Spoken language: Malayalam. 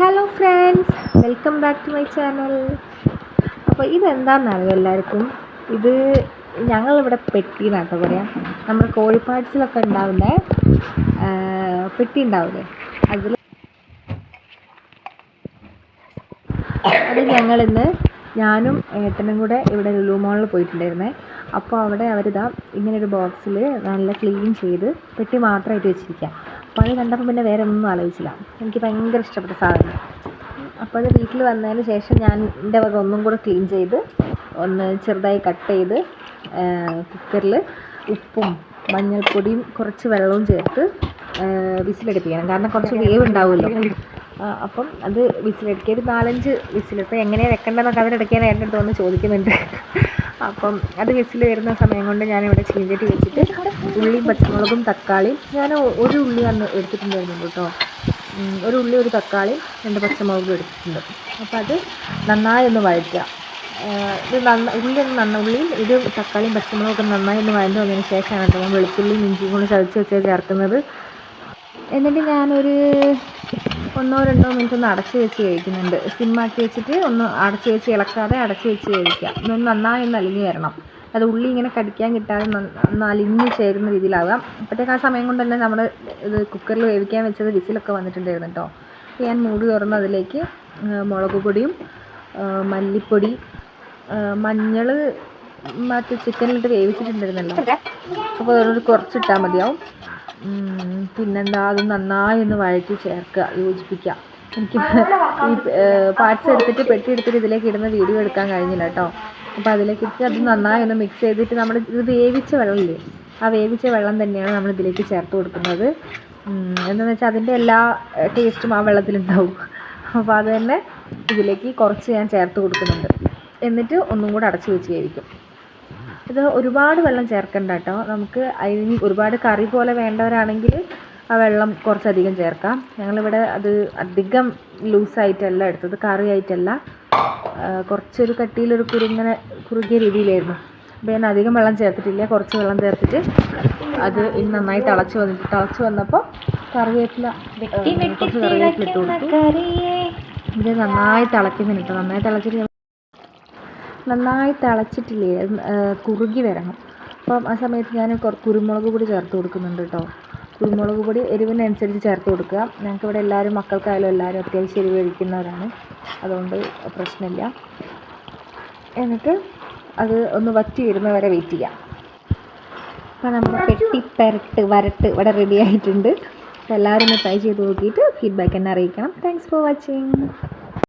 Hello friends welcome back to my channel അപ്പോൾ ഇതെന്താണെന്നറിയോ എല്ലാവർക്കും? ഇത് ഞങ്ങളിവിടെ പെട്ടി എന്നാട്ടോ പറയാം. നമ്മുടെ കോഴിപ്പാട്സിലൊക്കെ ഉണ്ടാവുന്ന പെട്ടി ഉണ്ടാവില്ലേ അതിൽ അത് ഞങ്ങളിന്ന് ഞാനും ഏട്ടനും കൂടെ ഇവിടെ ലുലു മോളിൽ പോയിട്ടുണ്ടായിരുന്നേ. അപ്പോൾ അവിടെ അവരിതാ ഇങ്ങനെ ഒരു ബോക്സിൽ നല്ല ക്ലീൻ ചെയ്ത് പെട്ടി മാത്രമായിട്ട് വെച്ചിരിക്കുക അത് കണ്ടപ്പോൾ പിന്നെ വേറെ ഒന്നും ആലോചിച്ചില്ല. എനിക്ക് ഭയങ്കര ഇഷ്ടപ്പെട്ട സാധനം. അപ്പോൾ അത് വീട്ടിൽ വന്നതിന് ശേഷം ഞാൻ എന്റെ വക ഒന്നും കൂടെ ക്ലീൻ ചെയ്ത് ഒന്ന് ചെറുതായി കട്ട് ചെയ്ത് കുക്കറിൽ ഉപ്പും മഞ്ഞൾപ്പൊടിയും കുറച്ച് വെള്ളവും ചേർത്ത് വിസിലടുപ്പിക്കണം. കാരണം കുറച്ച് വേവ് ഉണ്ടാവുമല്ലോ അപ്പം അത് വിസിലടിക്കുക. ഒരു നാലഞ്ച് വിസിലിട്ട് എങ്ങനെയാണ് വെക്കേണ്ടതെന്നൊക്കെ അതിനിടയ്ക്ക് ഞാൻ എന്റെ അടുത്ത് വന്ന് ചോദിക്കുന്നുണ്ട്. അപ്പം അത് വിസിൽ വരുന്ന സമയം കൊണ്ട് ഞാനിവിടെ ചീഞ്ചട്ടി വെച്ചിട്ട് ഉള്ളിയും പച്ചമുളകും തക്കാളിയും ഞാൻ ഒരു ഉള്ളി അന്ന് എടുത്തിട്ടുണ്ടായിരുന്നു കേട്ടോ. ഒരു ഉള്ളി ഒരു തക്കാളി രണ്ട് പച്ചമുളകും എടുത്തിട്ടുണ്ട്. അപ്പോൾ അത് നന്നായി ഒന്ന് വഴറ്റുക. ഇത് നന്ന ഉള്ളി ഒന്ന് നന്ന ഉള്ളിയും ഇത് തക്കാളിയും പച്ചമുളകൊക്കെ നന്നായി ഒന്ന് വഴന്നു വന്നതിന് ശേഷമാണ് കേട്ടോ വെളുത്തുള്ളിയും ഇഞ്ചിയും കൂടി ചതച്ച് വെച്ച് ചേർക്കുന്നത്. എന്നിട്ട് ഞാനൊരു ഒന്നോ രണ്ടോ മിനിറ്റ് ഒന്ന് അടച്ചു വെച്ച് കഴിക്കുന്നുണ്ട്. സിമ്മാക്കി വെച്ചിട്ട് ഒന്ന് അടച്ചു വെച്ച് ഇളക്കാതെ അടച്ചു വെച്ച് കഴിക്കുക ഒന്ന് നന്നായി ഒന്ന് അലിഞ്ഞ് വരണം. അത് ഉള്ളി ഇങ്ങനെ കടിക്കാൻ കിട്ടാതെ ഒന്ന് അലിഞ്ഞ് ചേരുന്ന രീതിയിലാകാം. അപ്പോഴത്തേക്ക് ആ സമയം കൊണ്ട് തന്നെ നമ്മൾ ഇത് കുക്കറിൽ വേവിക്കാൻ വെച്ചത് വിസിലൊക്കെ വന്നിട്ടുണ്ടായിരുന്നു കേട്ടോ. ഞാൻ മൂടി തുറന്ന് അതിലേക്ക് മുളക് പൊടിയും മല്ലിപ്പൊടി മഞ്ഞൾ മറ്റേ ചിക്കനിലിട്ട് വേവിച്ചിട്ടുണ്ടായിരുന്നല്ലോ. അപ്പോൾ അതിനോട് കുറച്ചിട്ടാൽ മതിയാവും. പിന്നെന്താ അത് നന്നായി ഒന്ന് വഴറ്റി ചേർക്കുക യോജിപ്പിക്കുക. എനിക്ക് ഈ പാർട്സ് എടുത്തിട്ട് പെട്ടി എടുത്തിട്ട് ഇതിലേക്ക് ഇടുന്ന വീഡിയോ എടുക്കാൻ കഴിഞ്ഞില്ല കേട്ടോ. അപ്പോൾ അതിലേക്ക് ഇട്ട് അത് നന്നായി ഒന്ന് മിക്സ് ചെയ്തിട്ട് നമ്മൾ ഇത് വേവിച്ച വെള്ളമില്ലേ ആ വേവിച്ച വെള്ളം തന്നെയാണ് നമ്മൾ ഇതിലേക്ക് ചേർത്ത് കൊടുക്കുന്നത്. എന്താണെന്ന് വെച്ചാൽ അതിന്റെ എല്ലാ ടേസ്റ്റും ആ വെള്ളത്തിലുണ്ടാവും. അപ്പോൾ അത് തന്നെ ഇതിലേക്ക് കുറച്ച് ഞാൻ ചേർത്ത് കൊടുക്കുന്നുണ്ട്. എന്നിട്ട് ഒന്നും കൂടെ അടച്ചു വെച്ച് വേവിക്കും. ഇത് ഒരുപാട് വെള്ളം ചേർക്കണ്ട കേട്ടോ നമുക്ക് അതിന് ഒരുപാട് കറി പോലെ വേണ്ടവരാണെങ്കിൽ ആ വെള്ളം കുറച്ചധികം ചേർക്കാം. ഞങ്ങളിവിടെ അത് അധികം ലൂസായിട്ടല്ല എടുത്തത് കറി ആയിട്ടല്ല. ആ, കുറച്ചൊരു കട്ടിയിലൊരു കുരുങ്ങനെ കുറുകിയ രീതിയിലായിരുന്നു. അപ്പോൾ ഞാൻ അധികം വെള്ളം ചേർത്തിട്ടില്ല കുറച്ച് വെള്ളം ചേർത്തിട്ട് അത് ഇനി നന്നായി തിളച്ച് വന്നിട്ട് തിളച്ച് വന്നപ്പോൾ കറിവേപ്പില കുറച്ച് കറിവേപ്പില ഇട്ട് കൊടുത്തു. ഇത് നന്നായി തിളയ്ക്കുന്നുണ്ട് നന്നായി തിളച്ചിട്ട് നന്നായി തിളച്ചിട്ടില്ലേ? കുറുകി വരണം. അപ്പം ആ സമയത്ത് ഞാൻ കുരുമുളക് പൊടി ചേർത്ത് കൊടുക്കുന്നുണ്ട് കേട്ടോ കുരുമുളക് പൊടി എരിവിനനുസരിച്ച് ചേർത്ത് കൊടുക്കുക. ഞങ്ങൾക്ക് ഇവിടെ എല്ലാവരും മക്കൾക്കായാലും എല്ലാവരും അത്യാവശ്യം എരിവ് കഴിക്കുന്നവരാണ്. അതുകൊണ്ട് പ്രശ്നമില്ല. എന്നിട്ട് അത് ഒന്ന് വറ്റി വരുന്നവരെ വെയിറ്റ് ചെയ്യാം. അപ്പോൾ നമ്മൾ കെട്ടി പെരട്ട് വരട്ട് ഇവിടെ റെഡി ആയിട്ടുണ്ട്. എല്ലാവരും ഒന്ന് ട്രൈ ചെയ്ത് നോക്കിയിട്ട് ഫീഡ്ബാക്ക് എന്നെ അറിയിക്കണം. Thanks for watching